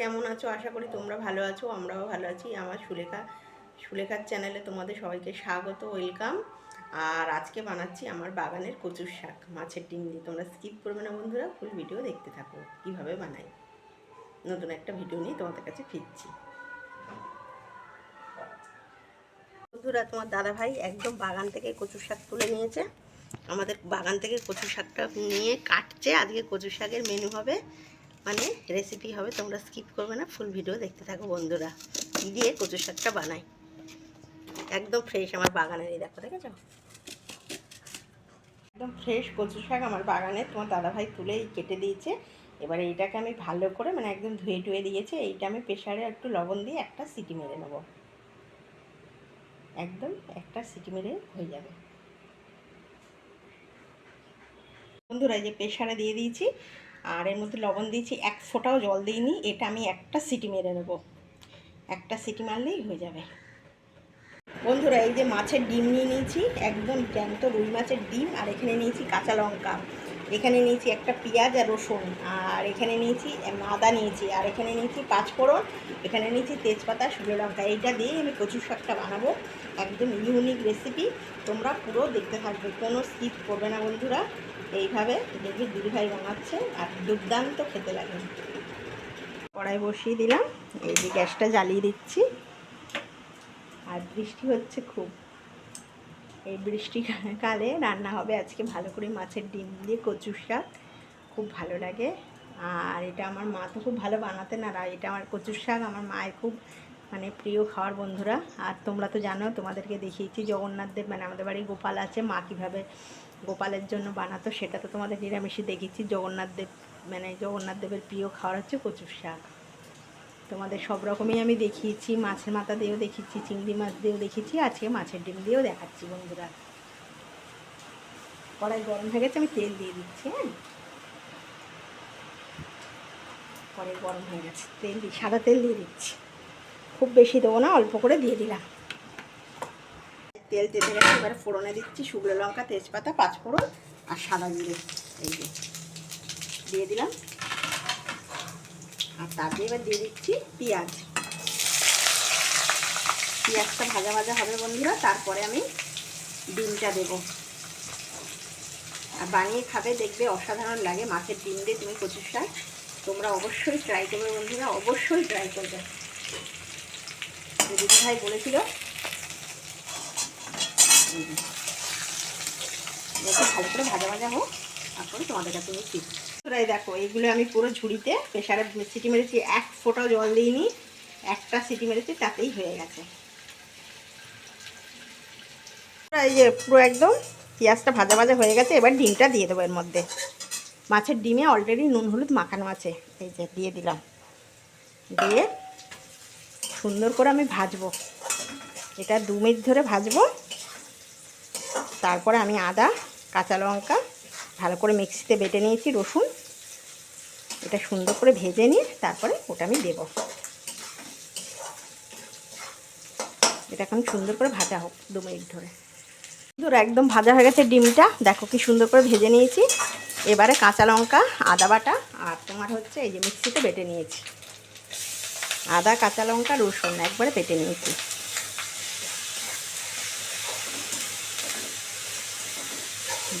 কেমন আছো? আশা করি তোমরা ভালো আছো, আমরাও ভালো আছি। আমার সুলেখা, সুলেখার চ্যানেলে তোমাদের সবাইকে স্বাগত ওয়েলকাম আর আজকে বানাচ্ছি আমার বাগানের কচুর শাক, মাছের ডিম দিয়ে। তোমরা স্কিপ করবে না বন্ধুরা ফুল ভিডিও দেখতে থাকো কীভাবে বানাই। নতুন একটা ভিডিও নিয়ে তোমাদের কাছে ফিরছি। বন্ধুরা, তোমার দাদা ভাই একদম বাগান থেকে কচুর শাক তুলে নিয়েছে। আমাদের বাগান থেকে কচু শাকটা নিয়ে কাটছে। আজকে কচু শাকের মেনু হবে মানে রেসিপি হবে, তোমরা স্কিপ করবে না ফুল ভিডিও দেখতে থাকো বন্ধুরা। দিয়ে কচু শাকটা বানাই। একদম ফ্রেশ আমার বাগানের, এই দেখো, দেখেছ? একদম ফ্রেশ কচু শাক আমার বাগানে, তোমার দাদাভাই তুলেই কেটে দিয়েছে। এবারে এইটাকে আমি ভালো করে মানে একদম ধুয়ে টুয়ে দিয়েছে, এইটা আমি প্রেশারে একটু লবণ দিয়ে একটা সিটি মেরে নেব। একদম একটা সিটি মেরে হয়ে যাবে। বন্ধুরা, এই যে প্রেশারে দিয়ে দিয়েছি আর এর মধ্যে লবণ দিয়েছি, এক ফোঁটাও জল দিইনি, এটা আমি একটা সিটি মেরে নেব। একটা সিটি মারলেই হয়ে যাবে। বন্ধুরা, এই যে মাছের ডিম নিয়ে নিয়েছি, একদম জ্যান্ত রুই মাছের ডিম, আর এখানে নিয়েছি কাঁচা লঙ্কা। এখানে নিয়েছি একটা পেঁয়াজ আর রসুন, আর এখানে নিয়েছি আদা নিয়েছি, আর এখানে নিয়েছি পাঁচফোড়ন, এখানে নিয়েছি তেজপাতা, শুকনো লঙ্কা। এইটা দিয়ে আমি কচুর শাকটা বানাবো। একদম ইউনিক রেসিপি তোমরা পুরো দেখতে থাকবে, কোনো স্কিপ করবে না বন্ধুরা। এইভাবে দেখবি দিদিভাই বানাচ্ছে, আর দুর্দান্ত খেতে লাগে। কড়াই বসিয়ে দিলাম, এই যে গ্যাসটা জ্বালিয়ে দিচ্ছি। আর বৃষ্টি হচ্ছে খুব। এই বৃষ্টিকালে রান্না হবে আজকে ভালো করে মাছের ডিম দিয়ে কচু শাক। খুব ভালো লাগে। আর এটা আমার মা তো খুব ভালো বানাতেন আর এটা আমার কচুর শাক আমার মায়ের খুব মানে প্রিয় খাওয়ার বন্ধুরা। আর তোমরা তো জানো, তোমাদেরকে দেখিয়েছি জগন্নাথ দেব মানে আমাদের বাড়ি গোপাল আছে, মা কীভাবে গোপালের জন্য বানাতো সেটা তো তোমাদের নিরামিষে দেখেছি জগন্নাথদেব মানে জগন্নাথদেবের প্রিয় খাওয়ার হচ্ছে কচুর শাক। তোমাদের সব রকমই আমি দেখিয়েছি, মাছের মাথা দিয়েও দেখিয়েছি, চিংড়ি মাছ দিয়েও দেখেছি আজকে মাছের ডিম দিয়েও দেখাচ্ছি বন্ধুরা। কড়াই গরম হয়ে গেছে, আমি তেল দিয়ে দিচ্ছি হ্যাঁ? কড়াই গরম হয়ে গেছে, তেল দিই সাদা তেল দিয়ে দিচ্ছি। খুব বেশি দেবো না, অল্প করে দিয়ে দিলাম। তেল তেতে গেছে, এবারে ফোড়নে দিচ্ছি শুকনো লঙ্কা, তেজপাতা, পাঁচফোড়ন আর সাদা জিরে, এই দিয়ে দিলাম। আর তাতে এবার দিয়ে দিচ্ছি পেঁয়াজ। পেঁয়াজটা ভাজা ভাজা হবে বন্ধুরা, তারপরে আমি ডিমটা দেব। আর বানিয়ে খাবে, দেখবে অসাধারণ লাগে মাছের ডিম দিয়ে তুমি শাক। তোমরা অবশ্যই ট্রাই করবে বন্ধুরা, অবশ্যই ট্রাই করবে। দিদি ভাই বলেছিল ভালো করে ভাজা ভাজা হোক, তারপরে তোমাদের কাছে নিচ্ছি। এই দেখো এইগুলো আমি পুরো ঝুড়িতে প্রেশারে সিটি মেরেছি, এক ফোঁটাও জল দিইনি, একটা সিটি মেরেছি, তাতেই হয়ে গেছে। এই যে পুরো একদম পেঁয়াজটা ভাজা ভাজা হয়ে গেছে, এবার ডিমটা দিয়ে দেবো এর মধ্যে। মাছের ডিমে অলরেডি নুন হলুদ মাখানো আছে, এই যে দিয়ে দিলাম। দিয়ে সুন্দর করে আমি ভাজবো। এটা দু মিনিট ধরে ভাজবো। তারপরে আমি আদা, কাঁচা লঙ্কা ভালো করে মিক্সিতে বেটে নিয়েছি রসুন। এটা সুন্দর করে ভেজে নিয়ে তারপরে ওটা আমি দেব। এটা এখন সুন্দর করে ভাজা হোক দু মিনিট ধরে। ধরো একদম ভাজা হয়ে গেছে ডিমটা। দেখো কি সুন্দর করে ভেজে নিয়েছি। এবারে কাঁচা লঙ্কা, আদা বাটা আর তোমার হচ্ছে এই যে মিক্সিতে বেটে নিয়েছি। আদা, কাঁচা লঙ্কা, রসুন একবারে বেটে নিয়েছি।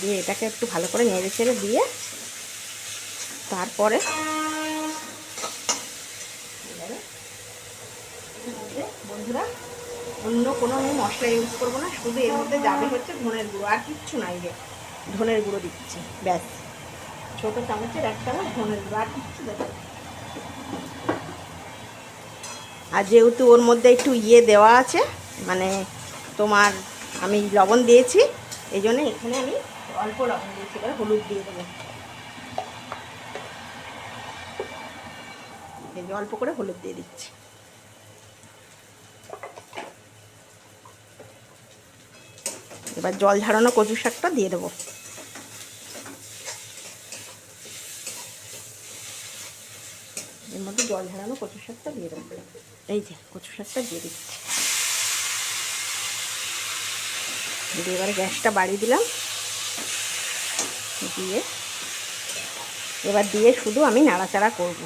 দিয়ে এটাকে একটু ভালো করে নেড়ে ছেড়ে দিয়ে তারপরে বন্ধুরা, অন্য কোনো আমি মশলা ইউজ করব না, শুধু এর মধ্যে যাবে হচ্ছে ধনের গুঁড়ো, আর কিচ্ছু নাই রে। ধনের গুঁড়ো দিচ্ছি, ব্যাস। ছোটো চামচের এক চামচ ধনের গুঁড়ো, আর কিচ্ছু আর যেহেতু ওর মধ্যে একটু ইয়ে দেওয়া আছে মানে তোমার আমি লবণ দিয়েছি, এই জন্য এখানে আমি অল্প লবণ দিয়েছি এবার হলুদ দিয়ে দেবো। এই অল্প করে হলুদ দিয়ে দিচ্ছি। এবার জল ঝাড়ানো কচু শাকটা দিয়ে দেবো। এর মধ্যে জল ঝাড়ানো কচু শাকটা দিয়ে দেবো। এই যে কচু শাকটা দিয়ে দিচ্ছি। দিয়ে এবারে গ্যাসটা বাড়িয়ে দিলাম দিয়ে এবার দিয়ে শুধু আমি নাড়াচাড়া করব।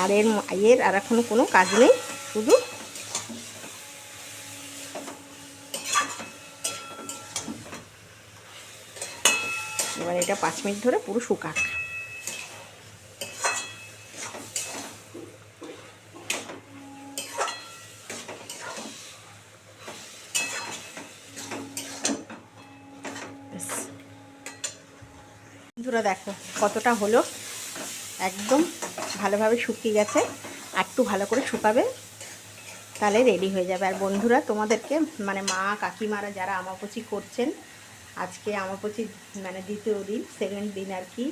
আর এর এর আর এখন কোনো কাজ নেই, শুধু এবার এটা পাঁচ মিনিট ধরে পুরো শুকাক। বন্ধুরা দেখো কতটা হলো। একদম ভালোভাবে শুকিয়ে গেছে, আর একটু ভালো করে শুকাবে, তাহলে রেডি হয়ে যাবে। আর বন্ধুরা তোমাদেরকে মানে মা কাকিমারা যারা আমাপচি করছেন, আজকে আমাপচি মানে দ্বিতীয় দিন সেকেন্ড দিন আর কি,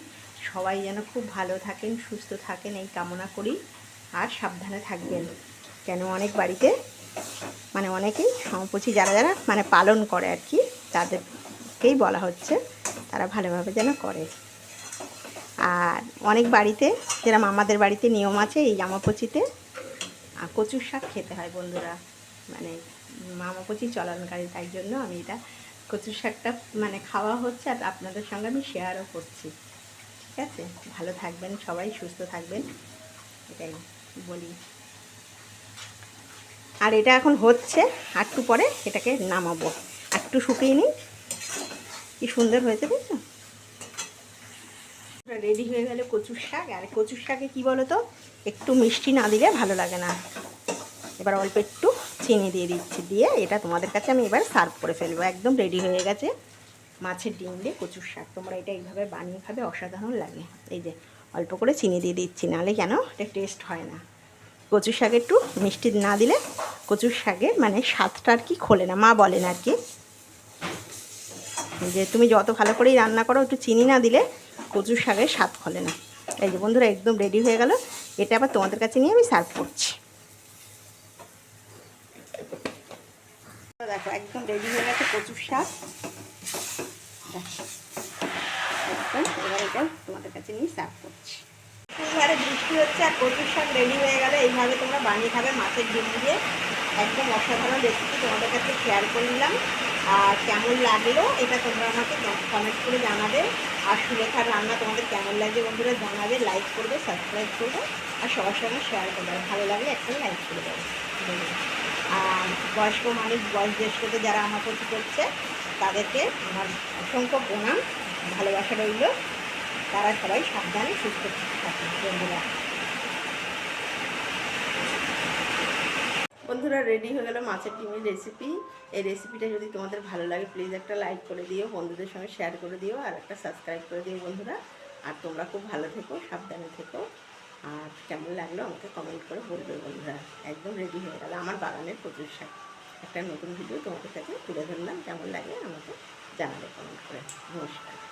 সবাই যেন খুব ভালো থাকেন, সুস্থ থাকেন, এই কামনা করি। আর সাবধানে থাকবেন। কেন অনেক বাড়িতে মানে অনেকেই সমপচি যারা যারা মানে পালন করে আর কি, তাদেরকেই বলা হচ্ছে। তারা ভালোভাবে যেন করে। আর অনেক বাড়িতে যেরকম আমাদের বাড়িতে নিয়ম আছে, এই জামাপচিতে আর কচুর শাক খেতে হয় বন্ধুরা। মানে মামাপচি চলনকারী, তাই জন্য আমি এটা কচুর শাকটা মানে খাওয়া হচ্ছে আর আপনাদের সঙ্গে আমি শেয়ারও করছি। ঠিক আছে? ভালো থাকবেন সবাই, সুস্থ থাকবেন। এটাই বলি। আর এটা এখন হচ্ছে একটু পরে এটাকে নামাবো। একটু শুকিয়ে নিই কি সুন্দর হয়েছে দেখছ রেডি হয়ে গেলে কচুর শাক। আর কচুর শাকে কি বলো তো একটু মিষ্টি না দিলে ভালো লাগে না। এবার অল্প একটু চিনি দিয়ে দিচ্ছি দিয়ে এটা তোমাদের কাছে আমি এবার সার্ভ করে ফেলব। একদম রেডি হয়ে গেছে মাছের ডিম দিয়ে কচুর শাক। তোমরা এটা এইভাবে বানিয়ে খাবে, অসাধারণ লাগে। এই যে অল্প করে চিনি দিয়ে দিচ্ছি, নাহলে কেন? এটা টেস্ট হয় না। কচুর শাক একটু মিষ্টি না দিলে কচুর শাকের মানে স্বাদটা আর কি খোলে না। মা বলেন আর কি। যে তুমি যত ভালো করেই রান্না করো, একটু চিনি না দিলে কচুর শাকের স্বাদ খোলে না। এই যে বন্ধুরা, একদম রেডি হয়ে গেল। এটা আবার তোমাদের কাছে নিয়ে আমি সার্ভ করছি। দেখো, একদম রেডি হয়ে গেছে কচুর শাক। এবার এটা তোমাদের কাছে নিয়ে সার্ভ করছি। এবারে বৃষ্টি হচ্ছে আর কচুর শাক রেডি হয়ে গেলে। এইভাবে তোমরা বানিয়ে খাবে মাছের ডিম দিয়ে। একদম অসাধারণ রেসিপি তোমাদের কাছে শেয়ার করে নিলাম। আর কেমন লাগল এটা তোমরা আমাকে কমেন্ট করে জানাবে। আর সুলেখার রান্না তোমাদের কেমন লাগছে বন্ধুরা জানাবে লাইক করবে সাবস্ক্রাইব করবে, আর সবার সঙ্গে শেয়ার করবে। ভালো লাগলে একটা লাইক করে দেবে। আর বয়স্ক মানুষ, বয়স জ্যেষ্ঠদের যারা আমার প্রতি করছে, তাদেরকে আমার অসংখ্য প্রণাম, ভালোবাসা রইল। তারা সবাই সাবধানে সুস্থ থাকে বন্ধুরা। বন্ধুরা রেডি হয়ে গেল মাছের ডিমের রেসিপি এই রেসিপিটা যদি তোমাদের ভালো লাগে প্লিজ একটা লাইক করে দিও, বন্ধুদের সঙ্গে শেয়ার করে দিও, আর একটা সাবস্ক্রাইব করে দিও বন্ধুরা। আর তোমরা খুব ভালো থেকো, সাবধানে থেকো। আর কেমন লাগল আমাকে কমেন্ট করে বলবে বন্ধুরা। একদম রেডি হয়ে গেল আমার বাগানের প্রচুর শাক। একটা নতুন ভিডিও তোমাদের কাছে তুলে ধরলাম, কেমন লাগে আমাকে জানাবে কমেন্ট করে। নমস্কার।